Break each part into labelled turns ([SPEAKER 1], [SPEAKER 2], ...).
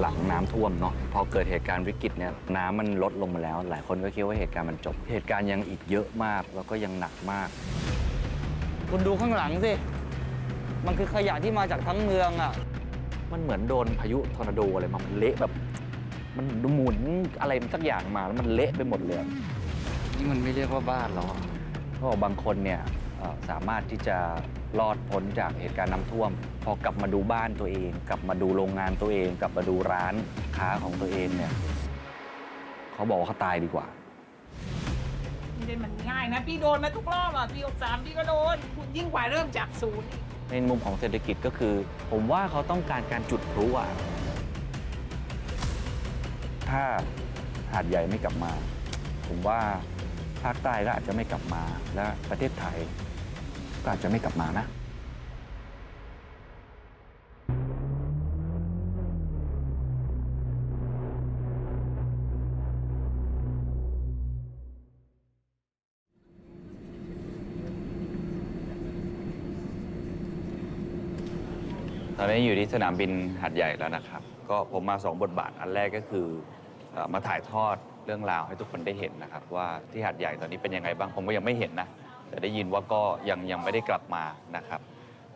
[SPEAKER 1] หลังน้ำท่วมเนาะพอเกิดเหตุการณ์วิกฤตเนี่ยน้ำมันลดลงมาแล้ว หลายคนก็คิดว่าเหตุการณ์มันจบ เหตุการณ์ยังอีกเยอะมากแล้วก็ยังหนักมาก
[SPEAKER 2] คุณดูข้างหลังสิ มันคือขยะที่มาจากทั้งเมืองอะ
[SPEAKER 1] มันเหมือนโดนพายุทอร์นาโดอะไรมามันเละแบบ มันหมุนอะไรสักอย่างมาแล้วมันเละไปหมดเลยนี่มันไม่เรียกว่าบ้านหรอเขาบอกบางคนเนี่ยเอ่อสามารถที่จะรอดพ้นจากเหตุการณ์น้ำท่วม พอกลับมาดูบ้านตัวเอง กลับมาดูโรงงานตัวเอง กลับมาดูร้านค้าของตัวเองเนี่ยเขาบอกว่าเขาตายดีกว่า
[SPEAKER 3] ไม่ได้มันง่ายนะ พี่โดนมาทุกรอบอะปีหกสามพี่ก็โดนคุณยิ่งกว่าเริ่มจากศูนย์อีก
[SPEAKER 1] ในมุมของเศรษฐกิจก็คือ ผมว่าเขาต้องการการจุดพลุอะถ้าหาดใหญ่ไม่กลับมา ผมว่าภาคใต้ก็อาจจะไม่กลับมา และประเทศไทยก็อาจจะไม่กลับมานะ อนนี้อยู่ที่สนามบินหัดใหญ่แล้วนะครับ ก็ผมมาสองบทบาท อันแรกก็คือเอ่อมาถ่ายทอดเรื่องราวให้ทุกคนได้เห็นนะครับ ว่าที่หัดใหญ่ตอนนี้เป็นยังไงบ้างผมก็ยังไม่เห็นนะ แต่ได้ยินว่าก็ยังยังไม่ได้กลับมานะครับ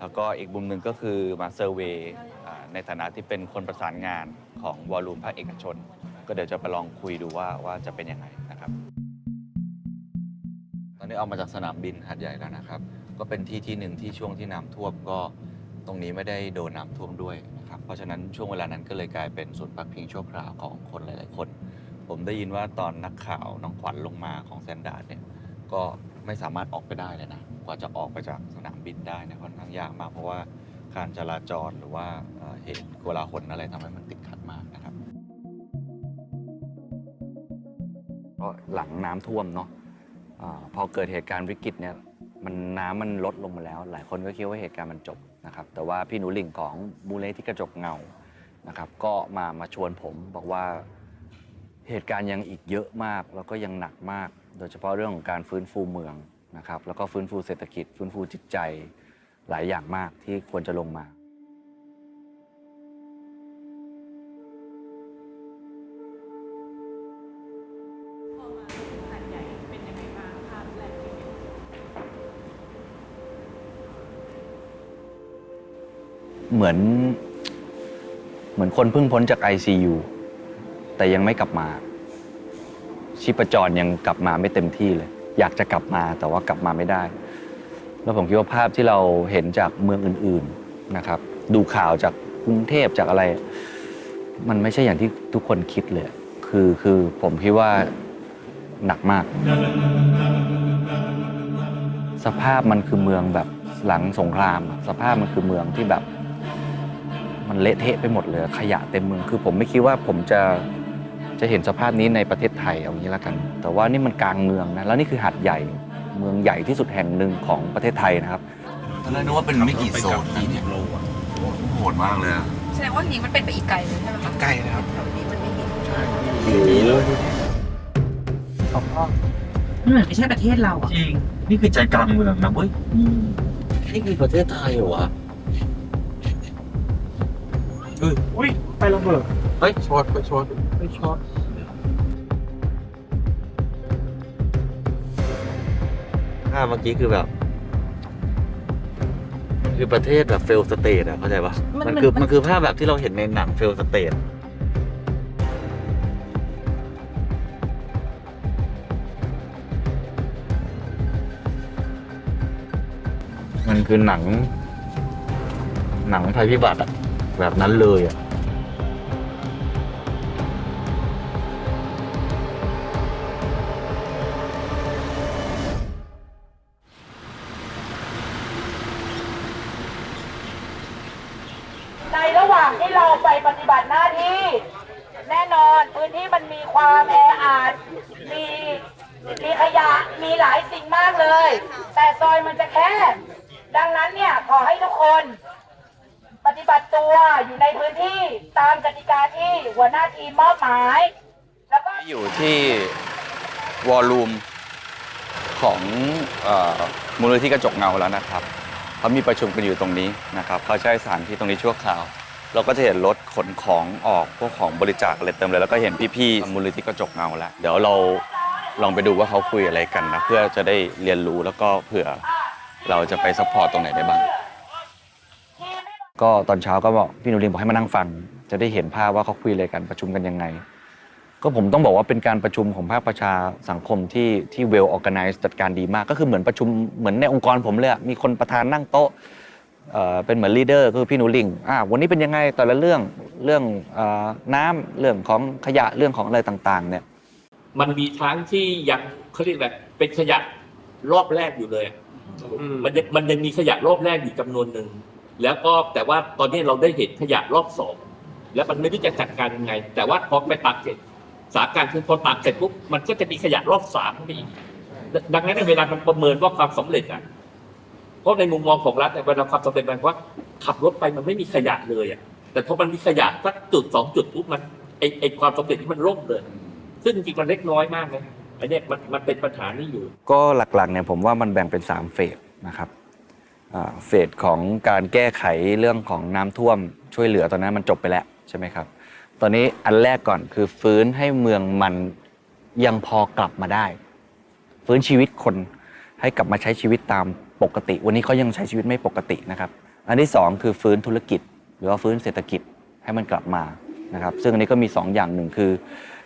[SPEAKER 1] แล้วก็อีกมุมหนึ่งก็คือมาเซอร์เวย์อ่าในฐานะที่เป็นคนประสานงานของวอลลุ่มภาคเอกชน ก็เดี๋ยวจะไปลองคุยดูว่าว่าจะเป็นยังไงนะครับ ตอนนี้ออกมาจากสนามบินหัดใหญ่แล้วนะครับ ก็เป็นที่ที่หนึ่งที่ช่วงที่น้ำท่วมก็ ตรงนี้ไม่ได้โดนน้ำท่วมด้วยนะครับ เพราะฉะนั้นช่วงเวลานั้นก็เลยกลายเป็นศูนย์พักพิงชั่วคราวของคนหลาย ๆ คน ผมได้ยินว่าตอนนักข่าวน้องขวัญลงมาของแซนดาร์ดเนี่ยก็ไม่สามารถออกไปได้เลยนะ กว่าจะออกไปจากสนามบินได้เนี่ยค่อนข้างยากมาก เพราะว่าการจราจรหรือว่าเหตุโกลาหลอะไรทำให้มันติดขัดมากนะครับก็หลังน้ำท่วมเนาะอาพอเกิดเหตุการณ์วิกฤตเนี่ย มันน้ำมันลดลงมาแล้ว หลายคนก็คิดว่าเหตุการณ์มันจบนะครับแต่ว่าพี่หนูหลิงของมูลเลที่กระจกเงานะครับก็มามาชวนผมบอกว่าเหตุการณ์ยังอีกเยอะมากแล้วก็ยังหนักมาก โดยเฉพาะเรื่องของการฟื้นฟูเมืองนะครับแล้วก็ฟื้นฟูเศรษฐกิจ ฟื้นฟูจิตใจหลายอย่างมากที่ควรจะลงมา
[SPEAKER 3] เห
[SPEAKER 1] มือน เหมือนคนเพิ่งพ้นจาก ICU แต่ยังไม่กลับมา ชีพจรยังกลับมาไม่เต็มที่เลย อยากจะกลับมาแต่ว่ากลับมาไม่ได้ แล้วผมคิดว่าภาพที่เราเห็นจากเมืองอื่น ๆนะครับ ดูข่าวจากกรุงเทพจากอะไร มันไม่ใช่อย่างที่ทุกคนคิดเลย คือคือผมคิดว่าหนักมาก สภาพมันคือเมืองแบบหลังสงคราม สภาพมันคือเมืองที่แบบ มันเละเทะไปหมดเลย ขยะเต็มเมืองคือผมไม่คิดว่าผมจะจะเห็นสภาพนี้ในประเทศไทยเอางี้ละกัน แต่ว่านี่มันกลางเมืองนะแล้วนี่คือหาดใหญ่เมืองใหญ่ที่สุดแห่งหนึ่งของประเทศไทยนะครับ
[SPEAKER 4] ตอนแรกนึกว่าเป็นไม่กี่โซนนี่เนี่ยโหดมากเลยอะ
[SPEAKER 5] แสดงว่าทีนี้มันเป็นไปอีกไกลเลยใช่ไหมคะ
[SPEAKER 4] ใกล้นะครับ
[SPEAKER 5] แถวนี้มันไม่มี
[SPEAKER 3] มันเหมือนไม่ใช่ประเทศเราอะ
[SPEAKER 4] จริง นี่คือใจกลางเมืองนะเว้ย
[SPEAKER 1] นี่คือประเทศไทยเหรอวะ
[SPEAKER 4] อุ้ยไประเบิดเฮ้ยชดไปชดไปชดภาพเมื่อกี้คือแบบ
[SPEAKER 1] คือประเทศแบบเฟลสเตทอะเข้าใจปะมันคือมันคือภาพแบบที่เราเห็นในหนังเฟลสเตทมันคือหนัง หนังภัยพิบัติอะ แบบนั้นเลยอะ
[SPEAKER 3] หัวหน้าทีมมอบหมายแล้วก็
[SPEAKER 1] อยู่ที่วอลลุ่มของเออมูลนิธิกระจกเงาแล้วนะครับเขามีประชุมกันอยู่ตรงนี้นะครับเขาใช้สถานที่ตรงนี้ชั่วคราว เราก็จะเห็นรถขนของออกพวกของบริจาคอะไรเต็มเลยแล้วก็เห็นพี่ๆมูลนิธิกระจกเงาแล้วเดี๋ยวเราลองไปดูว่าเขาคุยอะไรกันนะเพื่อจะได้เรียนรู้แล้วก็เผื่อเราจะไปซัพพอร์ตตรงไหนได้บ้าง ก็ตอนเช้าก็บอกพี่หนูรินบอกให้มานั่งฟัง จะได้เห็นภาพว่าเขาคุยอะไรกันประชุมกันยังไง ก็ผมต้องบอกว่าเป็นการประชุมของภาคประชาสังคมที่ที่ well organized จัดการดีมาก ก็คือเหมือนประชุมเหมือนในองค์กรผมเลยอะมีคนประธานนั่งโต๊ะเอ่อเป็นเหมือนลีดเดอร์คือพี่หนูลิงอ่าวันนี้เป็นยังไงแต่ละเรื่องเรื่องเออน้ำเรื่องของขยะเรื่องของอะไรต่างๆ เนี่ย
[SPEAKER 6] มันมีทั้งที่ยังเขาเรียกอะไรเป็นขยะรอบแรกอยู่เลยอะมันยังมันยังมีขยะรอบแรกอยู่จำนวนหนึ่งแล้วก็แต่ว่าตอนนี้เราได้เห็นขยะรอบสอง แล้วมันไม่รู้จะจัดการยังไง แต่ว่าพอไปตักเสร็จสาการคือพอตักเสร็จปุ๊บมันก็จะมีขยะรอบสามเข้าไปอีกดังนั้นในเวลามันประเมินว่าความสำเร็จอะเพราะในมุมมองของรัฐเนี่ยเวลาความสำเร็จมันว่า ขับรถไปมันไม่มีขยะเลยอะแต่พอมันมีขยะสักจุดสองจุดปุ๊บมันไอไอความสำเร็จที่มันล่มเลย ซึ่งจริงมันเล็กน้อยมากนะอันเนี้ยมันมันเป็นปัญหานี่อยู่
[SPEAKER 1] ก็หลักๆเนี่ยผมว่ามันแบ่งเป็น3เฟสนะครับเฟสของการแก้ไขเรื่องของน้ำท่วมช่วยเหลือตอนนั้นมันจบไปแล้ว ใช่ไหมครับ ตอนนี้อันแรกก่อนคือฟื้นให้เมืองมันยังพอกลับมาได้ ฟื้นชีวิตคนให้กลับมาใช้ชีวิตตามปกติ วันนี้เขายังใช้ชีวิตไม่ปกตินะครับ อันที่สองคือฟื้นธุรกิจ หรือว่าฟื้นเศรษฐกิจให้มันกลับมานะครับ ซึ่งอันนี้ก็มีสองอย่างหนึ่งคือ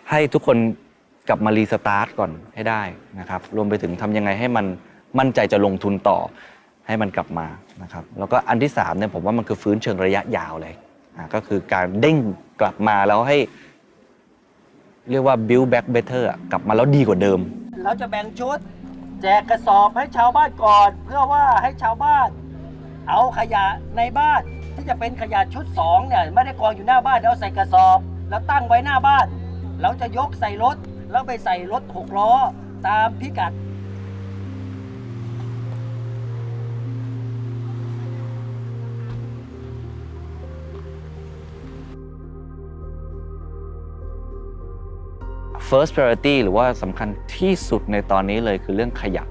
[SPEAKER 1] ให้ทุกคนกลับมารีสตาร์ทก่อนให้ได้นะครับ รวมไปถึงทำยังไงให้มันมั่นใจจะลงทุนต่อให้มันกลับมานะครับ แล้วก็อันที่3เนี่ยผมว่ามันคือฟื้นเชิงระยะยาวเลย ก็คือการเด้งกลับมาแล้วให้ เรียกว่า build back better อะกลับมาแล้วดีกว่าเดิม
[SPEAKER 7] เราจะแบ่งชุด แจกกระสอบให้ชาวบ้านก่อน เพื่อว่าให้ชาวบ้าน เอาขยะในบ้านที่จะเป็นขยะชุดสองเนี่ยไม่ได้กองอยู่หน้าบ้านเอาใส่กระสอบ แล้วตั้งไว้หน้าบ้าน เราจะยกใส่รถแล้วไปใส่รถหกล้อ ตามพิกัด
[SPEAKER 1] first priority หรือว่าสำคัญที่สุดในตอนนี้เลยคือเรื่องขยะ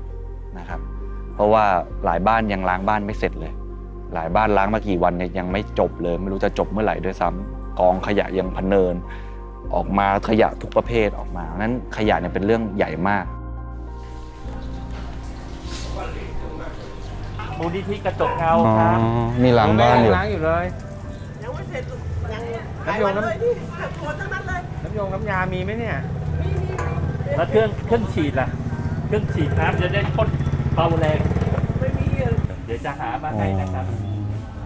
[SPEAKER 1] นะครับ เพราะว่าหลายบ้านยังล้างบ้านไม่เสร็จเลย หลายบ้านล้างมากี่วันเนี่ยยังไม่จบเลย ไม่รู้จะจบเมื่อไหร่ด้วยซ้ำกองขยะยังพะเนิน ออกมาขยะทุกประเภทออกมานั้นขยะเนี่ยเป็นเรื่องใหญ่มาก
[SPEAKER 6] มูลนิธิกระจกเงาครับ
[SPEAKER 1] มีหลังบ้านอยู่
[SPEAKER 4] ล้างอยู่เลยน้ำยงน้ำน้ำยงน้ำยามีไหมเนี่ย
[SPEAKER 6] แล้วเครื่องเครื่องฉีดล่ะ เครื่องฉีดน้ำจะได้พ่นเบาแรงไม่มีเดี๋ยวจะหามาให้นะครับ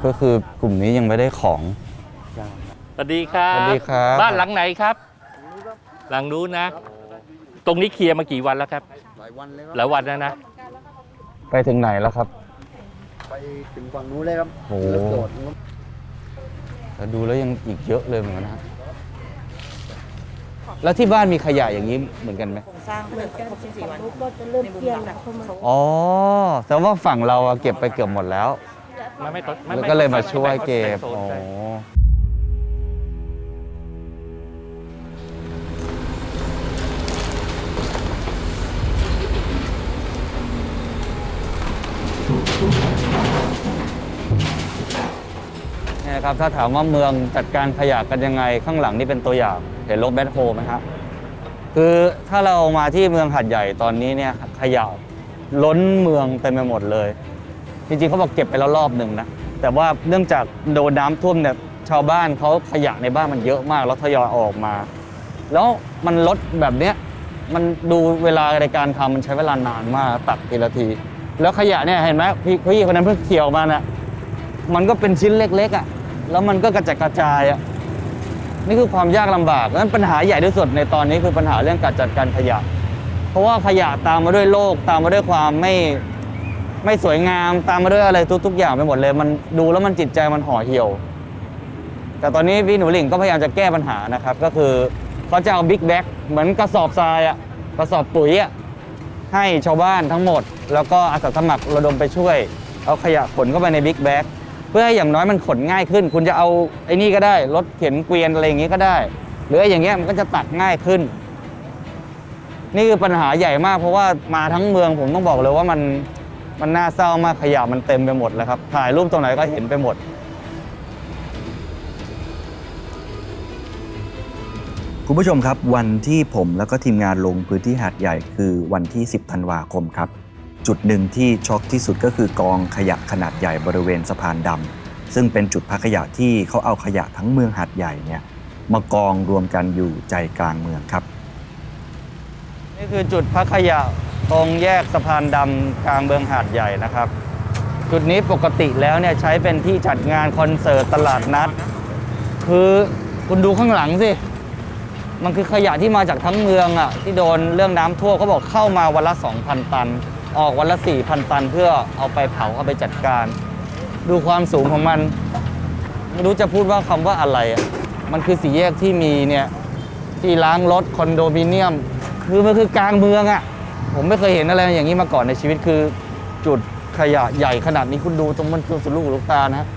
[SPEAKER 1] ก็คือกลุ่มนี้ยังไม่ได้ของ
[SPEAKER 6] สวัสดีครับ
[SPEAKER 1] สวัสดีครับ
[SPEAKER 6] บ้านหลังไหนครับ หลังนู้นนะ ตรงนี้เคลียร์มากี่วันแล้วครับ หลายวันแล้วหลายวันแล้วนะ
[SPEAKER 1] ไปถึงไหนแล้วครับ
[SPEAKER 7] ไปถึงฝั่งนู้นเลยครับ
[SPEAKER 1] โอ้แต่ดูแล้วยังอีกเยอะเลยเหมือนกันนะฮะ แล้วที่บ้านมีขยะอย่างนี้เหมือนกันไหม
[SPEAKER 5] สร้างเหมือนกัน14วัน
[SPEAKER 8] ก็จะเริ่มเกลี้ยงและเพราะมัน
[SPEAKER 1] อ๋อ แต่ว่าฝั่งเราอะเก็บไปเกือบหมดแล้ว
[SPEAKER 6] ไม่ไม่ต้นไม่
[SPEAKER 1] แล้วก็เลยมาช่วยเก็บ
[SPEAKER 6] ไม่
[SPEAKER 1] อ๋อ
[SPEAKER 6] ใช่
[SPEAKER 2] เนี่ยครับ ถ้าถามว่าเมืองจัดการขยะกันยังไง ข้างหลังนี่เป็นตัวอย่าง เห็นรถแบคโฮไหมครับคือถ้าเรามาที่เมืองหัดใหญ่ตอนนี้เนี่ยขยะล้นเมืองเต็มไปหมดเลย จริงๆเขาบอกเก็บไปแล้วรอบหนึ่งนะแต่ว่าเนื่องจากโดนน้ำท่วมเนี่ยชาวบ้านเขาขยะในบ้านมันเยอะมากแล้วทยอยออกมา แล้วมันลดแบบเนี้ยมันดูเวลาในการทำมันใช้เวลานานมากตักทีละที แล้วขยะเนี่ยเห็นไหมพี่พี่คนนั้นเพิ่งเขี่ยวมาน่ะมันก็เป็นชิ้นเล็กๆอะแล้วมันก็กระจัดกระจายอะ นี่คือความยากลำบากนั้นปัญหาใหญ่ที่สุดในตอนนี้คือปัญหาเรื่องการจัดการขยะ เพราะว่าขยะตามมาด้วยโรคตามมาด้วยความไม่ไม่สวยงามตามมาด้วยอะไรทุก ๆ อย่างไปหมดเลย มันดูแล้วมันจิตใจมันห่อเหี่ยว แต่ตอนนี้พี่หนูหลิงก็พยายามจะแก้ปัญหานะครับ ก็คือเขาจะเอาบิ๊กแบ็กเหมือนกระสอบทรายอะกระสอบปุ๋ยอะให้ชาวบ้านทั้งหมด แล้วก็อาสาสมัครระดมไปช่วย เอาขยะขนเข้าไปในบิ๊กแบ็ก พื่อให้อย่างน้อยมันขนง่ายขึ้น คุณจะเอาไอ้นี่ก็ได้รถเข็นเกวียนอะไรอย่างงี้ก็ได้ หรืออย่างเงี้ยมันก็จะตักง่ายขึ้น นี่คือปัญหาใหญ่มากเพราะว่ามาทั้งเมืองผมต้องบอกเลยว่ามันมันน่าเศร้ามากขยะมันเต็มไปหมดแล้วครับ ถ่ายรูปตรงไหนก็เห็นไปหมด
[SPEAKER 1] คุณผู้ชมครับวันที่ผมแล้วก็ทีมงานลงพื้นที่หาดใหญ่คือวันที่ 10 ธันวาคมครับ จุดหนึ่งที่ช็อกที่สุดก็คือกองขยะขนาดใหญ่บริเวณสะพานดำซึ่งเป็นจุดพักขยะที่เขาเอาขยะทั้งเมืองหาดใหญ่เนี่ยมากองรวมกันอยู่ใจกลางเมืองครับ
[SPEAKER 2] นี่คือจุดพักขยะตรงแยกสะพานดำกลางเมืองหาดใหญ่นะครับ จุดนี้ปกติแล้วเนี่ยใช้เป็นที่จัดงานคอนเสิร์ตตลาดนัด คือคุณดูข้างหลังสิมันคือขยะที่มาจากทั้งเมืองอะที่โดนเรื่องน้ำท่วมเขาบอกเข้ามาวันละ 2,000 ตัน ออกวันละ 4,000 ตัน เพื่อเอาไปเผาเอาไปจัดการ ดูความสูงของมัน ไม่รู้จะพูดว่าคำว่าอะไรอะมันคือสี่แยกที่มีเนี่ยที่ล้างรถคอนโดมิเนียม คือมันคือกลางเมืองอะผมไม่เคยเห็นอะไรอย่างนี้มาก่อนในชีวิตคือจุดขยะใหญ่ขนาดนี้คุณดูตรงมันสุดลูกหูลูกตานะฮะ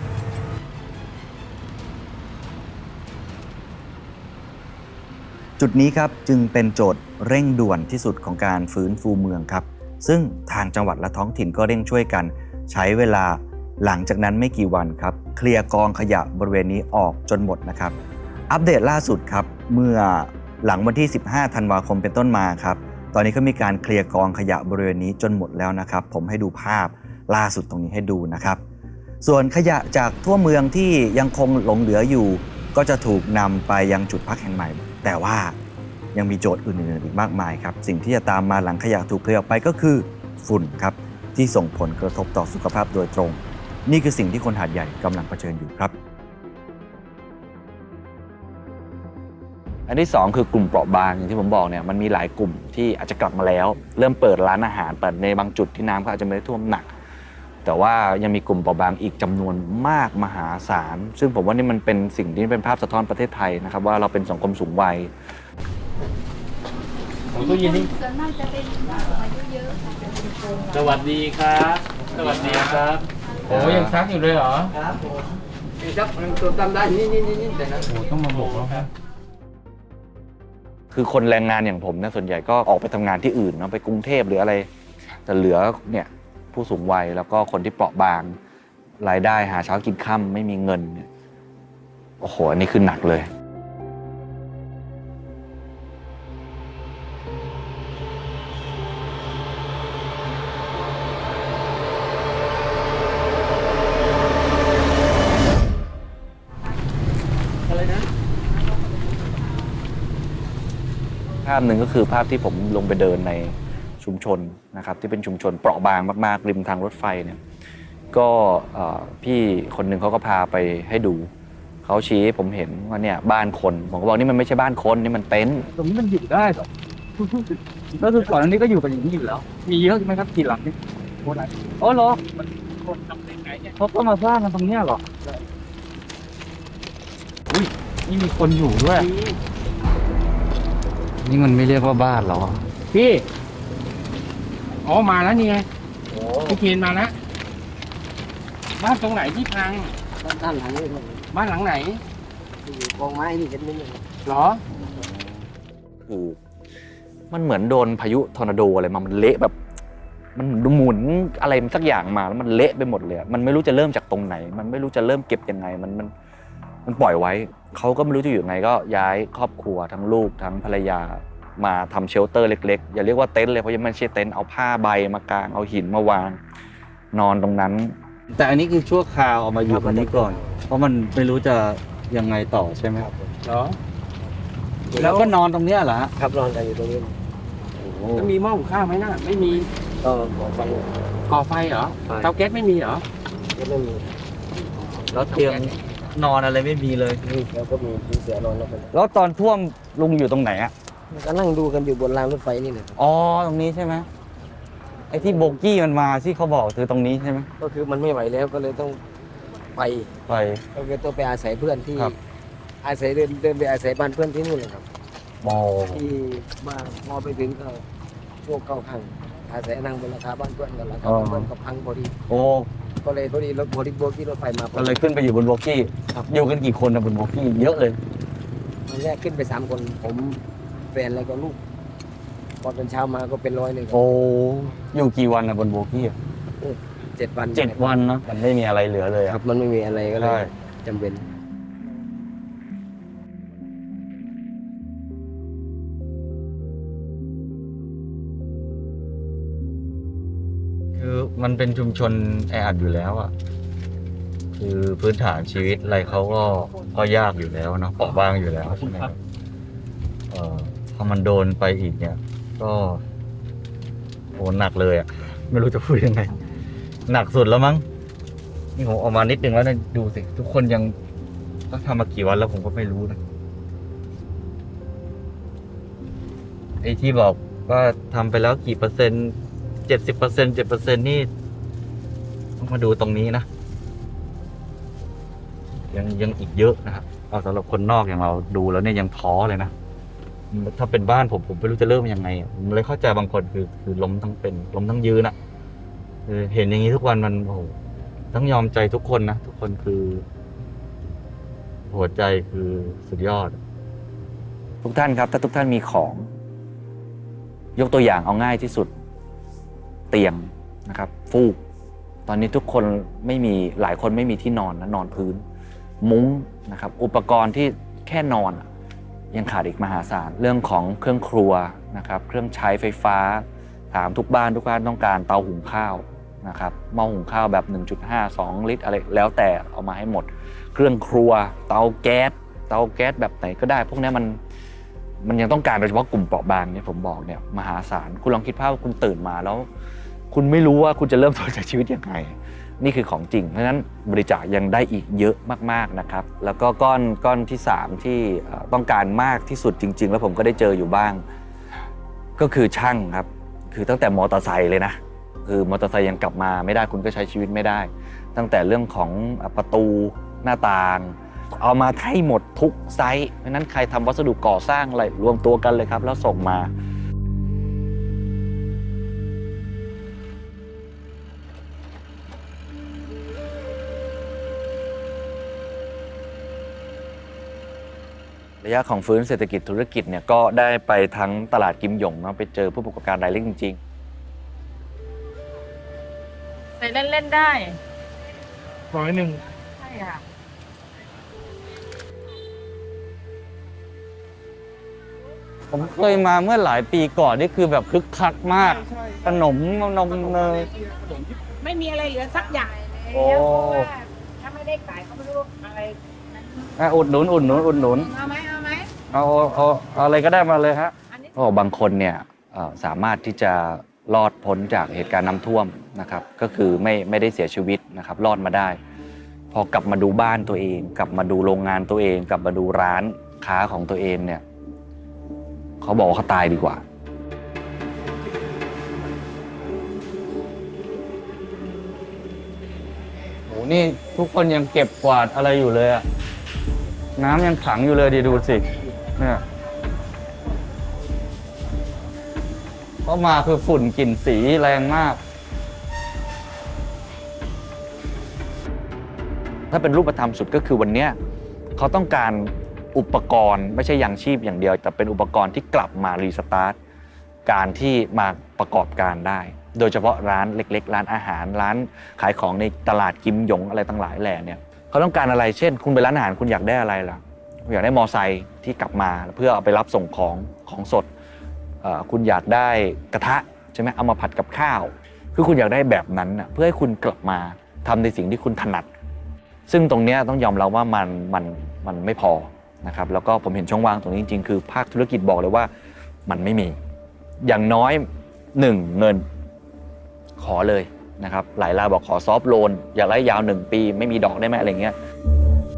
[SPEAKER 1] จุดนี้ครับจึงเป็นโจทย์เร่งด่วนที่สุดของการฟื้นฟูเมืองครับ ซึ่งทางจังหวัดและท้องถิ่นก็เร่งช่วยกัน ใช้เวลาหลังจากนั้นไม่กี่วันครับ เคลียร์กองขยะบริเวณนี้ออกจนหมดนะครับ อัปเดตล่าสุดครับ เมื่อหลังวันที่ 15 ธันวาคมเป็นต้นมาครับ ตอนนี้ก็มีการเคลียร์กองขยะบริเวณนี้จนหมดแล้วนะครับ ผมให้ดูภาพล่าสุดตรงนี้ให้ดูนะครับ ส่วนขยะจากทั่วเมืองที่ยังคงหลงเหลืออยู่ ก็จะถูกนำไปยังจุดพักแห่งใหม่ แต่ว่า ยังมีโจทย์อื่นๆอีกมากมายครับ สิ่งที่จะตามมาหลังขยะถูกเคลียร์ออกไปก็คือฝุ่นครับที่ส่งผลกระทบต่อสุขภาพโดยตรง นี่คือสิ่งที่คนหาดใหญ่กำลังเผชิญอยู่ครับ
[SPEAKER 2] อันที่ 2 คือกลุ่มเปราะบางอย่างที่ผมบอกเนี่ยมันมีหลายกลุ่มที่อาจจะกลับมาแล้ว เริ่มเปิดร้านอาหารแต่ในบางจุดที่น้ำก็อาจจะไม่ได้ท่วมหนัก แต่ว่ายังมีกลุ่มเปราะบางอีกจำนวนมากมหาศาลซึ่งผมว่านี่มันเป็นสิ่งที่เป็นภาพสะท้อนประเทศไทยนะครับว่าเราเป็นสังคมสูงวัย
[SPEAKER 4] ของตู้เย็นนี่
[SPEAKER 5] ส่วนมากจะเป็นอายุเยอะค่ะจะเป็นโกง
[SPEAKER 4] สวัสดีครับ สวัสดีครับ โอ้ยังซักอยู่เลยเหรอ
[SPEAKER 7] ครับผมครับมันตัวจำได้นี่นี่นี่แต่นั้น
[SPEAKER 4] โอ้ต้องมาบอกแล้วครับ
[SPEAKER 2] คือคนแรงงานอย่างผมเนี่ยส่วนใหญ่ก็ออกไปทำงานที่อื่นเนาะไปกรุงเทพหรืออะไร แต่เหลือเนี่ยผู้สูงวัยแล้วก็คนที่เปราะบางรายได้หาเช้ากินค่ำไม่มีเงินเนี่ยโอ้โหอันนี้คือหนักเลยาพหนึ่งก็คือภาพที่ผมลงไปเดินในชุมชนนะครับที่เป็นชุมชนเปราะบางมากๆริมทางรถไฟเนี่ยก็เอ่อพี่คนหนึ่งเขาก็พาไปให้ดูเขาชี้ให้ผมเห็นว่าเนี่ยบ้านคนผมก็บอกนี่มันไม่ใช่บ้านคนนี่มันเต็นท์
[SPEAKER 4] ตรงนี้มันอยู่ได้เหรอก็คือก่อนอันนี้ก็อยู่กันอย่างนี้อยู่แล้ว มีเยอะใช่ไหมครับกี่หลังนี่โอ้ไหนอ๋อเหรอมันคนทำได้ไงเนี่ยเขาก็มาสร้างกันตรงเนี้ยเหรออุ้ยนี่มีคนอยู่ด้วย
[SPEAKER 2] นี่มันไม่เรียกว่าบ้านหรอ
[SPEAKER 4] พี่ อ๋อ มาแล้วนี่ไงพี่เคนมาแล้วบ้านตรงไหนที่พัง
[SPEAKER 7] ด้านหลังนี่ครับ
[SPEAKER 4] บ้านหลังไหน
[SPEAKER 7] อยู่กองไม้นี่เห็นไหมเนี่ย
[SPEAKER 4] เหรอ
[SPEAKER 2] คือมันเหมือนโดนพายุทอร์นาโดอะไรมา มันเละแบบ มันหมุนอะไรสักอย่างมาแล้วมันเละไปหมดเลยอะมันไม่รู้จะเริ่มจากตรงไหน มันไม่รู้จะเริ่มเก็บยังไง มันมัน มันปล่อยไว้ เขาก็ไม่รู้จะอยู่ยังไงก็ย้ายครอบครัวทั้งลูกทั้งภรรยามาทำเชลเตอร์เล็กๆ อย่าเรียกว่าเต็นท์เลยเพราะยังไม่ใช่เต็นท์เอาผ้าใบมากางเอาหินมาวาง นอนตรงนั้น แต่อันนี้คือชั่วคราวเอามาอยู่ตรงนี้ก่อน เพราะมันไม่รู้จะยังไงต่อใช่ไหม
[SPEAKER 4] เหรอ
[SPEAKER 2] แล้วก็นอนตรงเนี้ยเหรอฮะ
[SPEAKER 7] ครับนอนกันอยู่ตรงนี้
[SPEAKER 4] แล้วมีหม้อหุงข้าวไหมน่ะไม่มี
[SPEAKER 7] ก็ขอฟัง
[SPEAKER 4] ก่อไฟเหรอ
[SPEAKER 7] ไฟ
[SPEAKER 4] เตาแก๊สไม่มีเหรอ
[SPEAKER 7] ก็ไม่มี
[SPEAKER 2] แล้วเตียง นอนอะไรไม่มีเลย
[SPEAKER 7] นี่แล้วก็มีที่เสือนอนแล้วกัน
[SPEAKER 2] แล้วตอนท่วมลุงอยู่ตรงไหนอะ
[SPEAKER 7] ก็นั่งดูกันอยู่บนรางรถไฟนี่เลย
[SPEAKER 2] อ๋อตรงนี้ใช่ไหมไอ้ที่โบกี้มันมาที่เขาบอกคือตรงนี้ใช่ไหม
[SPEAKER 7] ก็คือมันไม่ไหวแล้วก็เลยต้องไป
[SPEAKER 2] ไป
[SPEAKER 7] ก็เลยต้องไปอาศัยเพื่อนที่
[SPEAKER 2] ครับ
[SPEAKER 7] อาศัยเดินเดินไปอาศัยบ้านเพื่อนที่นู่นเลยครับ
[SPEAKER 2] มอ
[SPEAKER 7] ที่มาพอไปถึงก็พวกเข้าข้างอาศัยนั่งบนราคาบ้านเพื่อนกันแล้วก็
[SPEAKER 2] อ๋อ
[SPEAKER 7] เพื่อนก็พังพอดี
[SPEAKER 2] โอ้
[SPEAKER 7] ก็เลยพอดีรถบริโภคที่รถไฟมาพอ
[SPEAKER 2] ก็
[SPEAKER 7] ดี
[SPEAKER 2] เลยขึ้นไปอยู่บนโบกี้
[SPEAKER 7] ครับ
[SPEAKER 2] อยู่กันกี่คนนะบนโบกี้เยอะเลย
[SPEAKER 7] วันแรกขึ้นไปสามคน ผมแฟนแล้วก็ลูกพอตอนเช้ามาก็เป็นร้อยเลยครับ
[SPEAKER 2] โอ้อยู่กี่วันนะบนโบกี้อะ
[SPEAKER 7] เจ็ดวัน
[SPEAKER 2] เจ็ดวันเนอะมันไม่มีอะไรเหลือเลย
[SPEAKER 7] ค
[SPEAKER 2] อะ
[SPEAKER 7] รับมันไม่มีอะไรก็เล
[SPEAKER 2] ใช่
[SPEAKER 7] ยจำเป็น
[SPEAKER 2] มันเป็นชุมชนแออัดอยู่แล้วอะคือพื้นฐานชีวิตอะไรเขาก็ก็ยากอยู่แล้วเนาะเปราะบางอยู่แล้วใช่ไหมครับเอ่อถ้ามันโดนไปอีกเนี่ย ก็โหหนักเลยอะไม่รู้จะพูดยังไง หนักสุดแล้วมั้งนี่ผมออกมานิดนึงแล้วนะดูสิ ทุกคนยังต้องทำมากี่วันแล้วผมก็ไม่รู้นะไอ้ที่บอกว่าทำไปแล้วกี่เปอร์เซ็นต์ เจ็ดสิบเปอร์เซ็นเจ็ดเปอร์เซ็นนี่ต้องมาดูตรงนี้นะ ยังยังอีกเยอะนะครับเอาสำหรับคนนอกอย่างเราดูแล้วเนี่ยยังท้อเลยนะถ้าเป็นบ้านผมผมไม่รู้จะเริ่มยังไงผมเลยเข้าใจบางคนคือคือล้มทั้งเป็นล้มทั้งยืนอะคือเห็นอย่างนี้ทุกวันมันโอ้โหต้องยอมใจทุกคนนะทุกคนคือ หัวใจคือสุดยอด
[SPEAKER 1] ทุกท่านครับ ถ้าทุกท่านมีของ ยกตัวอย่างเอาง่ายที่สุด เตียงนะครับฟูก ตอนนี้ทุกคนไม่มีหลายคนไม่มีที่นอนนะนอนพื้น มุ้งนะครับอุปกรณ์ที่แค่นอนยังขาดอีกมหาศาลเรื่องของเครื่องครัวนะครับเครื่องใช้ไฟฟ้า ถามทุกบ้านทุกบ้านต้องการเตาหุงข้าวนะครับหม้อหุงข้าวแบบ 1.5 2 ลิตรอะไรแล้วแต่เอามาให้หมด เครื่องครัว เตาแก๊สเตาแก๊สแบบไหนก็ได้ พวกนี้มัน มันยังต้องการโดยเฉพาะกลุ่มเปราะบางเนี่ยผมบอกเนี่ยมหาศาลคุณลองคิดภาพว่าคุณตื่นมาแล้ว คุณไม่รู้ว่าคุณจะเริ่มต้นจากชีวิตยังไง นี่คือของจริง เพราะฉะนั้นบริจาคยังได้อีกเยอะมากๆนะครับ แล้วก็ก้อนก้อนที่ 3 ที่ต้องการมากที่สุดจริง ๆ แล้วผมก็ได้เจออยู่บ้าง ก็คือช่างครับ คือตั้งแต่มอเตอร์ไซค์เลยนะคือมอเตอร์ไซค์ยังกลับมาไม่ได้คุณก็ใช้ชีวิตไม่ได้ ตั้งแต่เรื่องของประตูหน้าต่าง เอามาให้หมดทุกไซส์เพราะฉะนั้นใครทำวัสดุก่อสร้างอะไรรวมตัวกันเลยครับ แล้วส่งมาระยะของฟื้นเศรษฐกิจธุรกิจเนี่ยก็ได้ไปทั้งตลาดกิมหยงเนาะไปเจอผู้ประกอบการรายเล็กจริงๆ
[SPEAKER 3] ใส่เล่นๆได้
[SPEAKER 4] ร้อยหนึ่ง
[SPEAKER 3] ใช่ค่ะ
[SPEAKER 2] ผมเคยมาเมื่อหลายปีก่อนนี่คือแบบคึกคักมากขนมนมเนย
[SPEAKER 3] ไม่มีอะไรเหลือสักอย่าง
[SPEAKER 2] โอ้
[SPEAKER 3] แล้วเพราะว่าถ้าไม่ได้ขายเขาไม่รู้อะไรนั้น
[SPEAKER 2] อะอุดหนุนอุดหนุนอุดหนุน
[SPEAKER 3] เอาไหมเอาไหม
[SPEAKER 2] เอาเอาเอาอะไรก็ได้มาเลยฮะ
[SPEAKER 3] อันนี้
[SPEAKER 1] ก็บางคนเนี่ยเอ่อสามารถที่จะรอดพ้นจากเหตุการณ์น้ำท่วมนะครับ ก็คือไม่ไม่ได้เสียชีวิตนะครับ รอดมาได้ พอกลับมาดูบ้านตัวเอง กลับมาดูโรงงานตัวเอง กลับมาดูร้านค้าของตัวเองเนี่ย เขาบอกว่าเขาตายดีกว่า
[SPEAKER 2] โห นี่ทุกคนยังเก็บกวาดอะไรอยู่เลยอะน้ำยังขังอยู่เลยดีดูสิ เนี่ยเพราะมาคือฝุ่นกลิ่นสีแรงมาก
[SPEAKER 1] ถ้าเป็นรูปธรรมสุดก็คือวันเนี้ยเขาต้องการ อุปกรณ์ไม่ใช่ยางชีพอย่างเดียว แต่เป็นอุปกรณ์ที่กลับมารีสตาร์ทการที่มาประกอบการได้ โดยเฉพาะร้านเล็ก ๆ ร้านอาหารร้านขายของในตลาดกิมหยงอะไรต่างหลายแหล่เนี่ยเขาต้องการอะไรเช่น คุณไปร้านอาหารคุณอยากได้อะไรล่ะคุณอยากได้มอไซค์ที่กลับมาเพื่อเอาไปรับส่งของของสดคุณอยากได้กระทะใช่ไหมเอามาผัดกับข้าว คือคุณอยากได้แบบนั้นเพื่อให้คุณกลับมาทำในสิ่งที่คุณถนัด ซึ่งตรงนี้ต้องยอมรับว่ามันมันมันไม่พอ นะครับแล้วก็ผมเห็นช่องว่างตรงนี้จริงๆ คือภาคธุรกิจบอกเลยว่ามันไม่มี อย่างน้อยหนึ่งเงินขอเลยนะครับหลายรายบอกขอซอฟต์โลน อย่าไล่ยาวหนึ่งปี ไม่มีดอกได้ไหมอะไรเงี้ย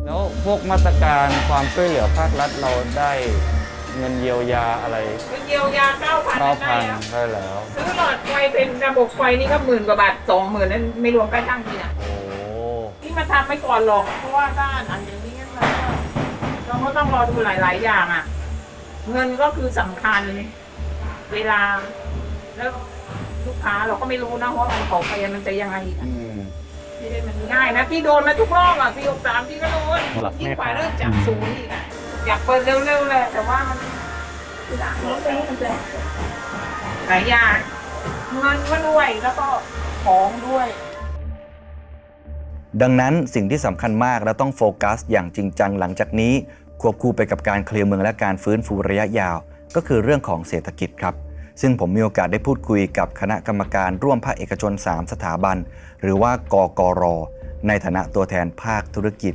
[SPEAKER 2] แล้วพวกมาตรการความช่วยเหลือภาครัฐเราได้เงินเยียวยาอะไร
[SPEAKER 3] เยียวยาเก้าพัน
[SPEAKER 2] เก้า
[SPEAKER 3] ได้
[SPEAKER 2] พัน
[SPEAKER 3] แล้ว
[SPEAKER 2] ได้แล้ว
[SPEAKER 3] ซื้อหลอดไฟเป็นระบบไฟนี่ก็หมื่นกว่าบาทสองหมื่นนั่นไม่รวมใกล้ช่างทีน่ะ
[SPEAKER 2] โอ้
[SPEAKER 3] ที่มาทำไปก่อนหรอกเพราะว่าถ้าอันอย่างนี้เราก็ เราก็ต้องรอดูหลาย ๆ อย่างอะ เงินก็คือสำคัญ เวลา แล้วลูกค้าเราก็ไม่รู้นะว่ามันของไปมันจะยังไงอีกอะ
[SPEAKER 2] อืม
[SPEAKER 3] ไม่ได้มันง่ายนะพี่โดนมาทุกรอบอะพี่ยกสามพี่ก็โดน
[SPEAKER 2] หลักแม่
[SPEAKER 3] ยิ่งกว่า
[SPEAKER 2] ค้า
[SPEAKER 3] เริ่มจากศูนย์อีกอะอยากเปิดเร็ว ๆ เลยแต่ว่ามันคือหลังรถไปมันจะหลายอย่างเงินก็ด้วยแล้วก็ของด้วย
[SPEAKER 1] ดังนั้นสิ่งที่สำคัญมากและต้องโฟกัส อย่างจริงจังหลังจากนี้ ควบคู่ไปกับการเคลียร์เมืองและการฟื้นฟูระยะยาว ก็คือเรื่องของเศรษฐกิจครับ
[SPEAKER 9] ซึ่งผมมีโอกาสได้พูดคุยกับคณะกรรมการร่วมภาคเอกชน 3 สถาบัน หรือว่ากกร ในฐานะตัวแทนภาคธุรกิจ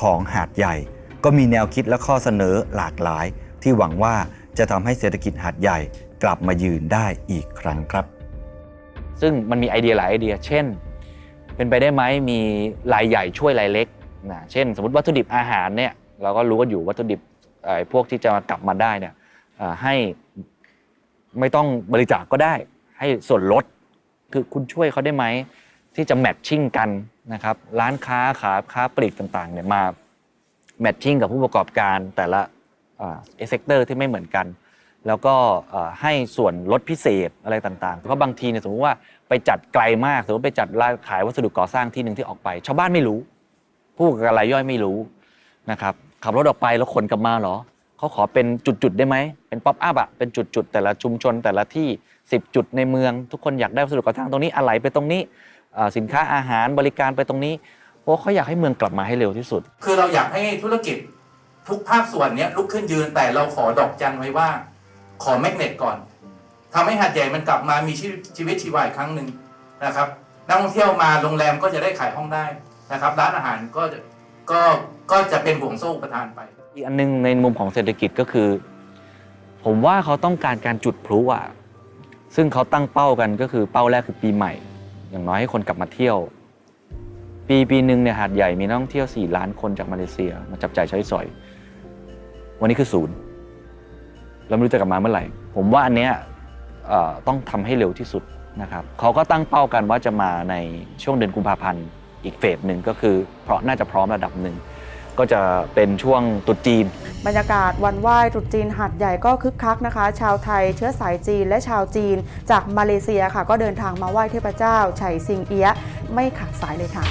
[SPEAKER 9] ของหาดใหญ่ ก็มีแนวคิดและข้อเสนอหลากหลาย ที่หวังว่าจะทำให้เศรษฐกิจหาดใหญ่กลับมายืนได้อีกครั้งครับ
[SPEAKER 1] ซึ่งมันมีไอเดียหลายไอเดีย เช่น เป็นไปได้ไหมมีรายใหญ่ช่วยรายเล็กนะเช่น สมมติวัตถุดิบอาหารเนี่ยเราก็รู้กันอยู่วัตถุดิบไอ้พวกที่จะมากลับมาได้เนี่ยให้ไม่ต้องบริจาคก็ได้ ให้ส่วนลดคือคุณช่วยเขาได้ไหมที่จะแมทชิ่งกันนะครับร้านค้าขาค้าปลีกต่างๆเนี่ยมาแมทชิ่งกับผู้ประกอบการแต่ละเซกเตอร์ที่ไม่เหมือนกัน แล้วก็ให้ส่วนลดพิเศษอะไรต่างๆเพราะบางทีเนี่ยสมมติว่า ไปจัดไกลมากสมมติไปจัดร้านขายวัสดุก่อสร้างที่หนึ่งที่ออกไป ชาวบ้านไม่รู้ ผู้ประกอบการรายย่อยไม่รู้นะครับขับรถออกไปแล้วขนกลับมาเหรอเขาขอเป็นจุดๆได้ไหมเป็นป๊อปอัพอะเป็นจุดๆแต่ละชุมชนแต่ละที่ 10 จุดในเมือง ทุกคนอยากได้วัสดุก่อสร้างตรงนี้อะไรไปตรงนี้สินค้าอาหารบริการไปตรงนี้เพราะเขาอยากให้เมืองกลับมาให้เร็วที่สุด
[SPEAKER 10] คือเราอยากให้ธุรกิจทุกภาคส่วนเนี้ยลุกขึ้นยืนแต่เราขอดอกจันไว้ว่า ขอแมกเนตก่อน ทำให้หาดใหญ่มันกลับมามีชีวิตชีวาอีกครั้งหนึ่งนะครับนักท่องเที่ยวมาโรงแรมก็จะได้ขายห้องได้นะครับ ร้านอาหารก็จะก็ก็จะเป็นห่วงโซ่ประทานไป
[SPEAKER 1] อีกอันหนึงในมุมของเศรษฐกิจก็คือ ผมว่าเขาต้องการการจุดพลุอะซึ่งเขาตั้งเป้ากันก็คือเป้าแรกคือปีใหม่ อย่างน้อยให้คนกลับมาเที่ยว ปีปีหนึ่งเนี่ยหาดใหญ่มีนักท่องเที่ยว 4 ล้านคนจากมาเลเซีย มาจับจ่ายใช้สอย วันนี้คือศูนย์เราไม่รู้จะกลับมาเมื่อไหร่ ผมว่าอันเนี้ย ต้องทำให้เร็วที่สุดนะครับเขาก็ตั้งเป้ากันว่าจะมาในช่วงเดือนกุมภาพันธ์อีกเฟสหนึ่งก็คือ เพราะน่าจะพร้อมระดับหนึ่งก็จะเป็นช่วงตรุษจีน
[SPEAKER 11] บรรยากาศวันไหว้ตรุษจีนหัดใหญ่ก็คึกคักนะคะ ชาวไทยเชื้อสายจีนและชาวจีน จากมาเลเซียค่ะ ก็เดินทางมาไหว้เทพเจ้าไฉซิงเอียะไม่ขาดสายเลยค่ะ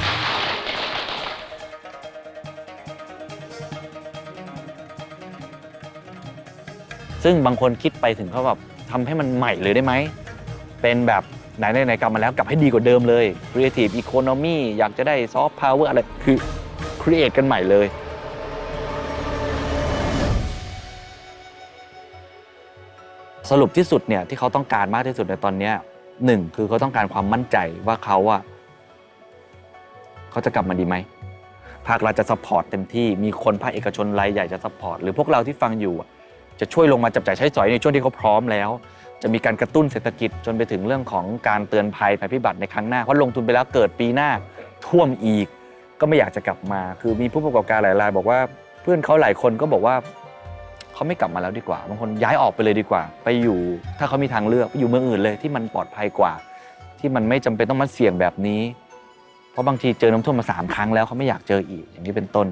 [SPEAKER 1] ซึ่งบางคนคิดไปถึงเขาแบบ ทำให้มันใหม่เลยได้ไหม เป็นแบบไหนไหนกลับมาแล้วกลับให้ดีกว่าเดิมเลย Creative Economy อยากจะได้ Soft Power อร์อะไร คือ Create กันใหม่เลยสรุปที่สุดเนี่ยที่เขาต้องการมากที่สุดในตอนนี้หนึ่งคือเขาต้องการความมั่นใจว่าเขาอะเขาจะกลับมาดีไหมภาครัฐจะซัพพอร์ตเต็มที่มีคนภาคเอกชนรายใหญ่จะซัพพอร์ตหรือพวกเราที่ฟังอยู่อะ จะช่วยลงมาจับจ่ายใช้สอยในช่วงที่เขาพร้อมแล้ว จะมีการกระตุ้นเศรษฐกิจจนไปถึงเรื่องของการเตือนภัยภัยพิบัติในครั้งหน้าเพราะลงทุนไปแล้วเกิดปีหน้าท่วมอีก ก็ไม่อยากจะกลับมา คือมีผู้ประกอบการหลายรายบอกว่า เพื่อนเขาหลายคนก็บอกว่าเขาไม่กลับมาแล้วดีกว่าบางคนย้ายออกไปเลยดีกว่า ไปอยู่ถ้าเขามีทางเลือกไปอยู่เมืองอื่นเลยที่มันปลอดภัยกว่า ที่มันไม่จำเป็นต้องมาเสี่ยงแบบนี้ เพราะบางทีเจอน้ำท่วมมาสามครั้งแล้วเขาไม่อยากเจออีกอย่างนี้เป็นต้น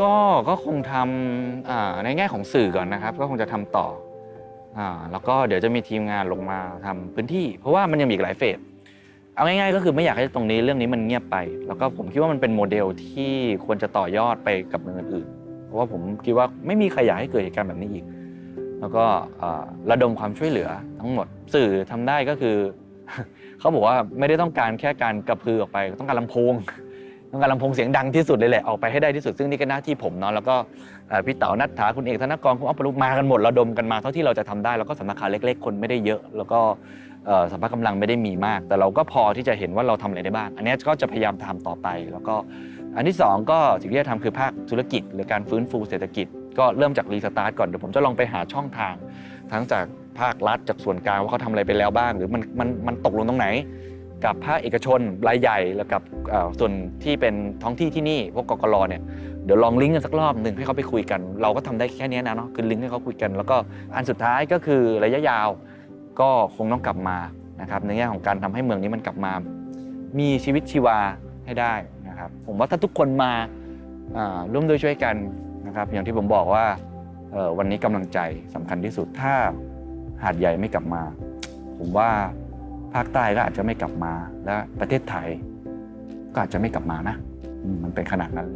[SPEAKER 3] ก็ก็
[SPEAKER 1] คงทำอ่าในแง่ของสื่อก่อนนะครับ ก็คงจะทำต่ออ่าแล้วก็เดี๋ยวจะมีทีมงานลงมาทำพื้นที่ เพราะว่ามันยังมีอีกหลายเฟสเอาง่ายๆ ก็คือไม่อยากให้ตรงนี้เรื่องนี้มันเงียบไป แล้วก็ผมคิดว่ามันเป็นโมเดลที่ควรจะต่อยอดไปกับเมืองอื่นๆเพราะว่าผมคิดว่าไม่มีใครอยากให้เกิดเหตุการณ์แบบนี้อีก แล้วก็อ่าระดมความช่วยเหลือทั้งหมดสื่อทำได้ก็คือ เขาบอกว่าไม่ได้ต้องการแค่การกระพือออกไปต้องการลำโพง ต้องการลำโพงเสียงดังที่สุดเลยแหละออกไปให้ได้ที่สุดซึ่งนี่ก็หน้าที่ผมเนาะแล้วก็เอ่อพี่เต๋านัทธาคุณเอกธนกรคุณอัปปรุมากันหมดระดมกันมาเท่าที่เราจะทำได้แล้วก็สำนักข่าวเล็ก ๆ คนไม่ได้เยอะ แล้วก็เอ่อสัมภาระกำลังไม่ได้มีมาก แต่เราก็พอที่จะเห็นว่าเราทำอะไรได้บ้างอันเนี้ยก็จะพยายามทำต่อไป แล้วก็อันที่สองก็สิ่งที่จะทำคือภาคธุรกิจ หรือการฟื้นฟูเศรษฐกิจ ก็เริ่มจากรีสตาร์ทก่อนเดี๋ยวผมจะลองไปหาช่องทาง ทั้งจากภาครัฐจากส่วนกลางว่าเขาทำอะไรไปแล้วบ้าง หรือมันมันมันตกลงตรงไหน กับภาคเอกชนรายใหญ่แล้วกับส่วนที่เป็นท้องที่ที่นี่พวกกกรเนี่ยเดี๋ยวลองลิงก์กันสักรอบหนึ่งให้เขาไปคุยกัน เราก็ทำได้แค่นี้นะเนาะคือลิงก์ให้เขาคุยกัน แล้วก็อันสุดท้ายก็คือระยะยาวก็คงต้องกลับมานะครับในแง่ของการทำให้เมืองนี้มันกลับมา มีชีวิตชีวาให้ได้นะครับผมว่าถ้าทุกคนมาร่วมด้วยช่วยกันนะครับอย่างที่ผมบอกว่าวันนี้กำลังใจสำคัญที่สุดถ้าหาดใหญ่ไม่กลับมา ผมว่า ภาคใต้ก็อาจจะไม่กลับมา และประเทศไทย ก็อาจจะไม่กลับมานะอืมมันเป็นขนาดนั้น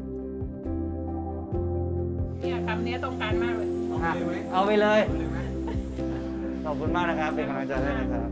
[SPEAKER 3] เนี่ยคำนี้ต้องการมากเลย
[SPEAKER 1] เอาไปเลย
[SPEAKER 2] ขอบคุณมากนะครับ เป็นกำลังใจให้นะครับ